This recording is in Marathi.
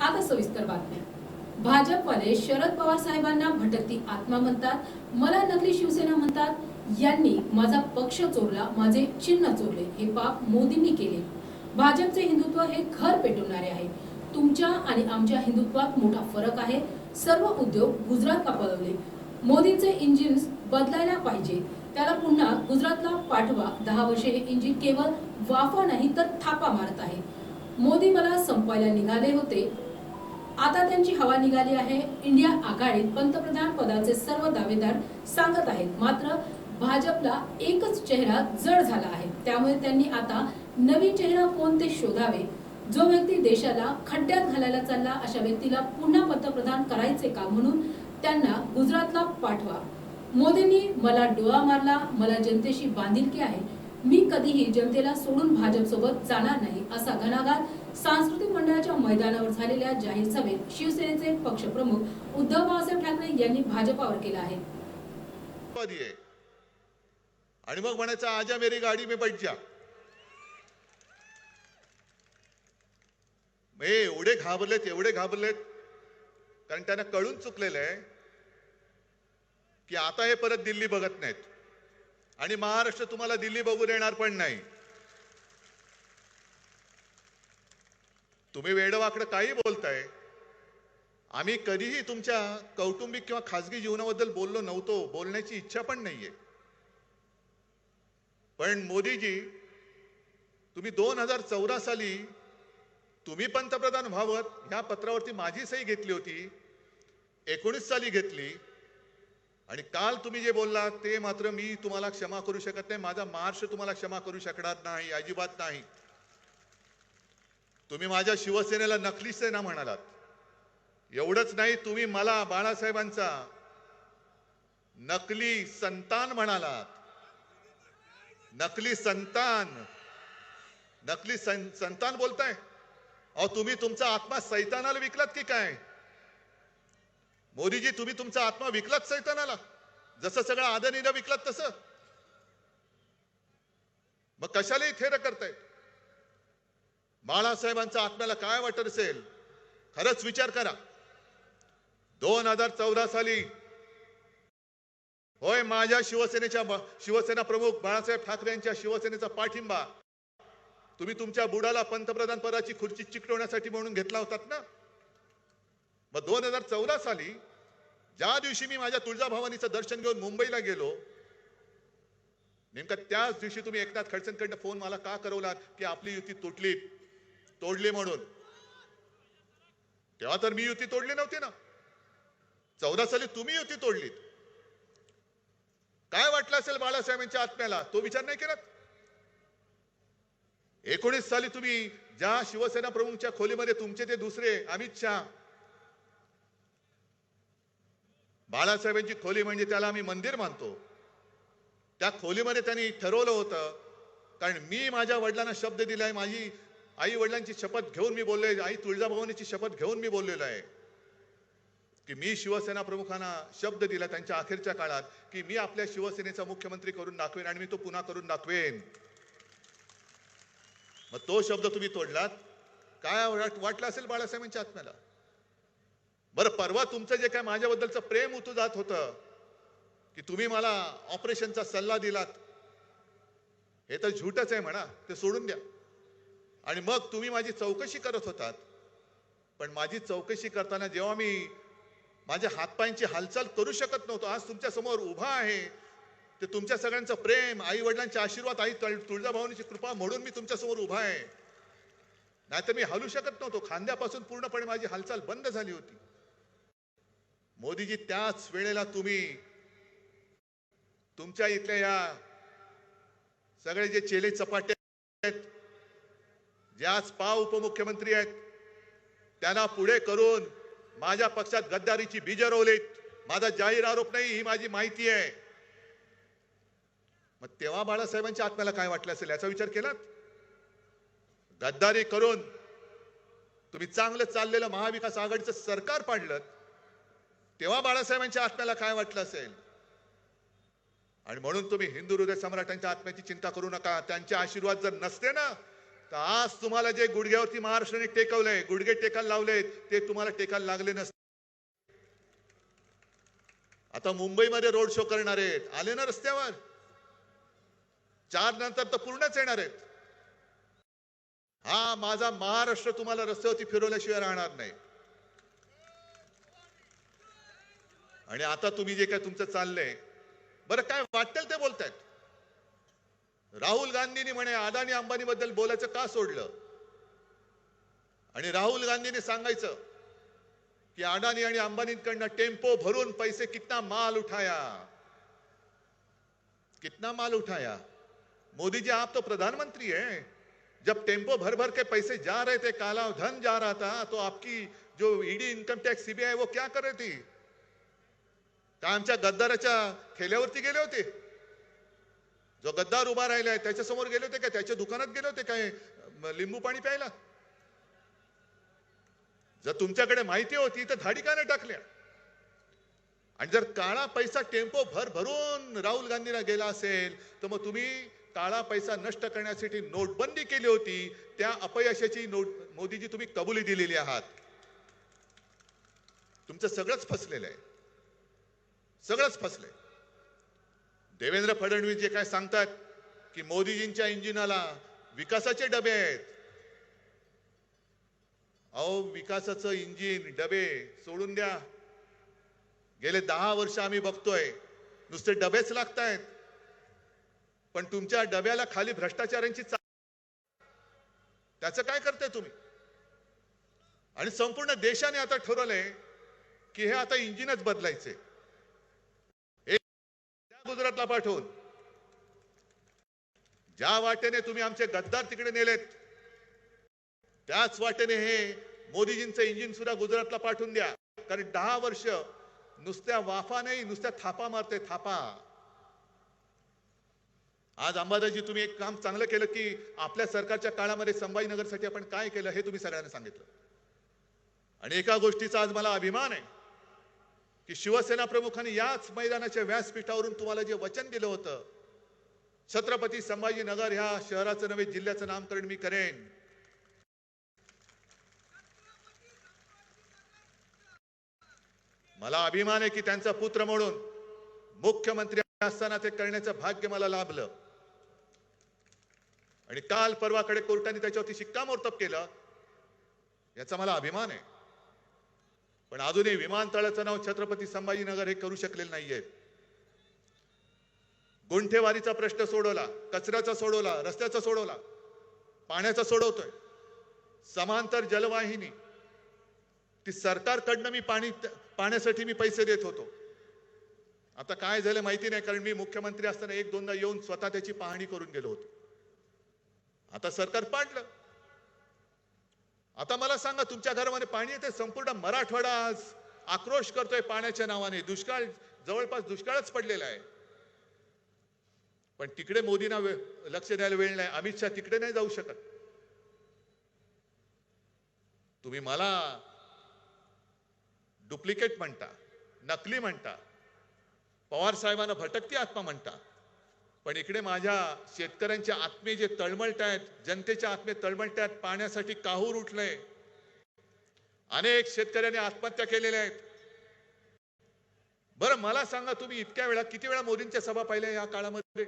आता सविस्तर बातम्या. भाजपवाले शरद पवार साहेबांना भटकती आत्मा म्हणतात मला नकली शिवसेना म्हणतात यांनी माझा पक्ष चोरला माझे चिन्ह चोरले हे पाप मोदींनी केले. भाजपचे हिंदुत्व हे घर पेटवणारे आहे. तुमच्या आणि आमच्या हिंदुत्वात मोठा फरक आहे. सर्व उद्योग गुजरातला पळवले मोदींचे इंजिन्स बदलायला पाहिजे. त्याला पुन्हा गुजरातला पाठवा. दहा वर्षे हे इंजिन केवळ वाफा नाही तर थापा मारत आहे. मोदी मला संपायला निघाले होते. आता त्यांची हवा निघाली आहे. इंडिया आघाडीत पंतप्रधान पदाचे सर्व दावेदार सांगत आहेत. मात्र भाजपला एकच चेहरा जड झाला आहे. त्यामुळे त्यांनी आता नवीन चेहरा कोणते शोधावे? जो व्यक्ती देशाला खड्ड्यात घालायला चालला अशा व्यक्तीला पुन्हा पंतप्रधान करायचे का म्हणून त्यांना गुजरातला पाठवा. मोदींनी मला डोळा मारला मला जनतेशी बांधिलकी आहे. मी कधीही जनतेला सोडून भाजप सोबत जाणार नाही असा घणाघात सांस्कृतिक मंडळाच्या मैदानावर झालेल्या जाहीर सभेत शिवसेनेचे पक्षप्रमुख उद्धव बाळासाहेब ठाकरे यांनी भाजपावर केला आहे. आणि मग म्हणायचं आजा मेरी गाडी मी बैठ जा. एवढे घाबरलेत एवढे घाबरलेत कारण त्यांना कळून चुकलेलं आहे की आता हे परत दिल्ली बघत नाहीत. आणि महाराष्ट्र तुम्हाला दिल्ली बघू देणार पण नाही. तुम्ही वेडवाकडं काही बोलताय. आम्ही कधीही तुमच्या कौटुंबिक किंवा खाजगी जीवनाबद्दल बोललो नव्हतो बोलण्याची इच्छा पण नाहीये. पण मोदीजी तुम्ही दोन हजार चौदा साली तुम्ही पंतप्रधान व्हावत ह्या पत्रावरती माझी सही घेतली होती एकोणीस साली घेतली. आणि काल तुम्ही जे बोललात ते मात्र मी तुम्हाला क्षमा करू शकत नाही माझा मार्श तुम्हाला क्षमा करू शकणार नाही अजिबात नाही. तुम्ही माझ्या शिवसेनेला नकली सेना म्हणालात. एवढंच नाही तुम्ही मला बाळासाहेबांचा नकली संतान म्हणालात. नकली संतान. नकली सं- संतान बोलताय? अहो तुम्ही तुमचा आत्मा सैतानाला विकलात की काय? मोदीजी तुम्ही तुमचा आत्मा विकलात सैतानाला? जसं सगळं आदरणीनं विकलात तसं? मग कशाला इथे करतायत? बाळासाहेबांचा आत्म्याला काय वाटत असेल? खरंच विचार करा. दोन हजार चौदा साली होय माझ्या शिवसेनेच्या शिवसेना प्रमुख बाळासाहेब ठाकरे यांच्या शिवसेनेचा पाठिंबा. तुम्ही तुमच्या बुडाला पंतप्रधान पदाची खुर्ची चिकटवण्यासाठी म्हणून घेतला होतात ना? मग दोन हजार चौदा साली ज्या दिवशी मी माझ्या तुळजाभवानीचं दर्शन घेऊन मुंबईला गेलो नेमका त्याच दिवशी तुम्ही एकनाथ खडसेंकडनं फोन मला का करवलात की आपली युती तुटली तोडली म्हणून. तेव्हा तर मी युती तोडली नव्हती ना. चौदा साली तुम्ही युती तोडलीत. काय वाटलं असेल बाळासाहेबांच्या आत्म्याला? तो विचार नाही केला एकोणीस साली तुम्ही ज्या शिवसेना प्रमुखच्या खोलीमध्ये तुमचे ते दुसरे अमित शहा. बाळासाहेबांची खोली म्हणजे त्याला आम्ही मंदिर मानतो. त्या खोलीमध्ये त्यांनी ठरवलं होतं कारण मी माझ्या वडिलांना शब्द दिलाय माझी आई वडिलांची शपथ घेऊन मी बोललोय आई तुळजाभवानीची शपथ घेऊन मी बोललेलो आहे. की मी शिवसेना प्रमुखांना शब्द दिला त्यांच्या अखेरच्या काळात की मी आपल्या शिवसेनेचा मुख्यमंत्री करून दाखवेन आणि मी तो पुन्हा करून दाखवेन. मग तो शब्द तुम्ही तोडलात? काय वाटलं असेल बाळासाहेबांच्या आत्म्याला? बरं परवा तुमचं जे काय माझ्याबद्दलचं प्रेम उतू जात होतं की तुम्ही मला ऑपरेशनचा सल्ला दिलात हे तर झूटच आहे म्हणा ते सोडून द्या. आणि मग तुम्ही माझी चौकशी करत होतात. पण माझी चौकशी करताना जेव्हा मी माझ्या हातपायांची हालचाल करू शकत नव्हतो आज तुमच्यासमोर उभा आहे. ते तुमच्या सगळ्यांचं प्रेम आई वडिलांचे आशीर्वाद आई तुळजाभवानीची कृपा म्हणून मी तुमच्यासमोर उभा आहे. नाहीतर मी हलू शकत नव्हतो. खांद्यापासून पूर्णपणे माझी हालचाल बंद झाली होती. मोदीजी त्याच वेळेला तुम्ही तुमच्या इथल्या या सगळे जे चेले चपाटे आहेत जे आज पा उपमुख्यमंत्री आहेत त्यांना पुढे करून माझ्या पक्षात गद्दारीची बीज रोवलीत. माझा जाहीर आरोप नाही ही माझी माहिती आहे. मग तेव्हा बाळासाहेबांच्या आत्म्याला काय वाटलं असेल याचा विचार केलात? गद्दारी करून तुम्ही चांगलं चाललेलं महाविकास आघाडीचं सरकार पाडलं तेव्हा बाळासाहेबांच्या आत्म्याला काय वाटलं असेल? आणि म्हणून तुम्ही हिंदू हृदय सम्राटांच्या आत्म्याची चिंता करू नका. त्यांचे आशीर्वाद जर नसते ना तर आज तुम्हाला जे गुडघ्यावरती महाराष्ट्राने टेकवलंय गुडघे टेकायला लावलेत ते तुम्हाला टेकायला लागले नसते. आता मुंबईमध्ये रोड शो करणार आहेत. आले ना रस्त्यावर? चार नंतर तर पूर्णच येणार आहेत. हा माझा महाराष्ट्र तुम्हाला रस्त्यावरती फिरवल्याशिवाय राहणार नाही. आणि आता तुम्ही जे काय तुमचं चाललंय बरं काय वाटेल ते बोलतायत. राहुल गांधींनी म्हणे अदानी अंबानी बद्दल बोलायचं का सोडलं? आणि राहुल गांधींनी सांगायचं की अडानी आणि अंबानींकडनं टेम्पो भरून पैसे कितना माल उठाया? कितना माल उठाया? मोदी जी आप तो प्रधानमंत्री हैं। जब टेम्पो भर भर के पैसे जा रहे थे काला धन जा रहा था तो आपकी जो ईडी इनकम टॅक्स सीबीआय वो क्या कर रही थी? त्या आमच्या गद्दाराच्या ठेल्यावरती गेले होते. जो गद्दार उभा राहिलाय त्याच्यासमोर गेले होते का? त्याच्या दुकानात गेले होते काय लिंबू पाणी प्यायला? जर तुमच्याकडे माहिती होती तर धाडी का नाही टाकल्या. आणि जर काळा पैसा टेम्पो भर भरून राहुल गांधीला गेला असेल तर मग तुम्ही काळा पैसा नष्ट करण्यासाठी नोटबंदी केली होती. त्या अपयशाची नोट मोदीजी तुम्ही कबुली दिलेली आहात. तुमचं सगळंच फसलेलं आहे. सगळंच फसलंय. देवेंद्र फडणवीस जे काय सांगतात की मोदीजींच्या इंजिनाला विकासाचे डबे आहेत. अहो विकासाचं इंजिन डबे सोडून द्या. गेले दहा वर्ष आम्ही बघतोय. नुसते डबेच लागतायत. पण तुमच्या डब्याला खाली भ्रष्टाचारांची त्याचं काय करताय तुम्ही? आणि संपूर्ण देशाने आता ठरवलंय की हे आता इंजिनच बदलायचे गुजरातला पाठवून. ज्या वाटेने तुम्ही आमचे गद्दार तिकडे नेलेत त्याच वाटेने हे मोदीजींचं इंजिन सुद्धा गुजरातला पाठवून द्या. कारण दहा वर्ष नुसत्या वाफा नाही नुसत्या थापा मारते थापा. आज अंबादाजी तुम्ही एक काम चांगलं केलं की आपल्या सरकारच्या काळामध्ये संभाजीनगरसाठी आपण काय केलं हे तुम्ही सगळ्यांना सांगितलं. आणि एका गोष्टीचा आज मला अभिमान आहे. की शिवसेना प्रमुखांनी याच मैदानाच्या व्यासपीठावरून तुम्हाला जे वचन दिलं होतं छत्रपती संभाजीनगर ह्या शहराचं नव्हे जिल्ह्याचं नामकरण मी करेन. मला अभिमान आहे की त्यांचा पुत्र म्हणून मुख्यमंत्री असताना ते करण्याचं भाग्य मला लाभलं. आणि काल परवाकडे कोर्टाने त्याच्यावरती शिक्कामोर्तब केलं याचा मला अभिमान आहे. पण अजूनही विमानतळाचं नाव छत्रपती संभाजीनगर हे करू शकलेलं नाहीये. गुंठेवारीचा प्रश्न सोडवला कचऱ्याचा सोडवला रस्त्याचा सोडवला पाण्याचा सोडवतोय. समांतर जलवाहिनी. ती सरकारकडनं मी पाणी पाण्यासाठी मी पैसे देत होतो. आता काय झालं माहिती नाही कारण मी मुख्यमंत्री असताना एक दोनदा येऊन स्वतः त्याची पाहणी करून गेलो होतो. आता सरकार पाडलं. आता मला सांगा तुमच्या घरामध्ये पाणी येते संपूर्ण मराठवाडा आज आक्रोश करतोय पाण्याच्या नावाने. दुष्काळ जवळपास दुष्काळच पडलेला आहे. पण तिकडे मोदींना लक्ष द्यायला वेळ नाही. अमित शहा तिकडे नाही जाऊ शकत. तुम्ही मला डुप्लिकेट म्हणता नकली म्हणता पवार साहेबांना भटकती आत्मा म्हणता. पण इकडे माझ्या शेतकऱ्यांच्या आत्मे जे तळमळत आहेत जनतेच्या आत्मे तळमळत आहेत पाण्यासाठी काहूर उठलंय. अनेक शेतकऱ्यांनी आत्महत्या केलेल्या आहेत. बरं मला सांगा तुम्ही इतक्या वेळा किती वेळा मोदींच्या सभा पाहिल्या या काळामध्ये?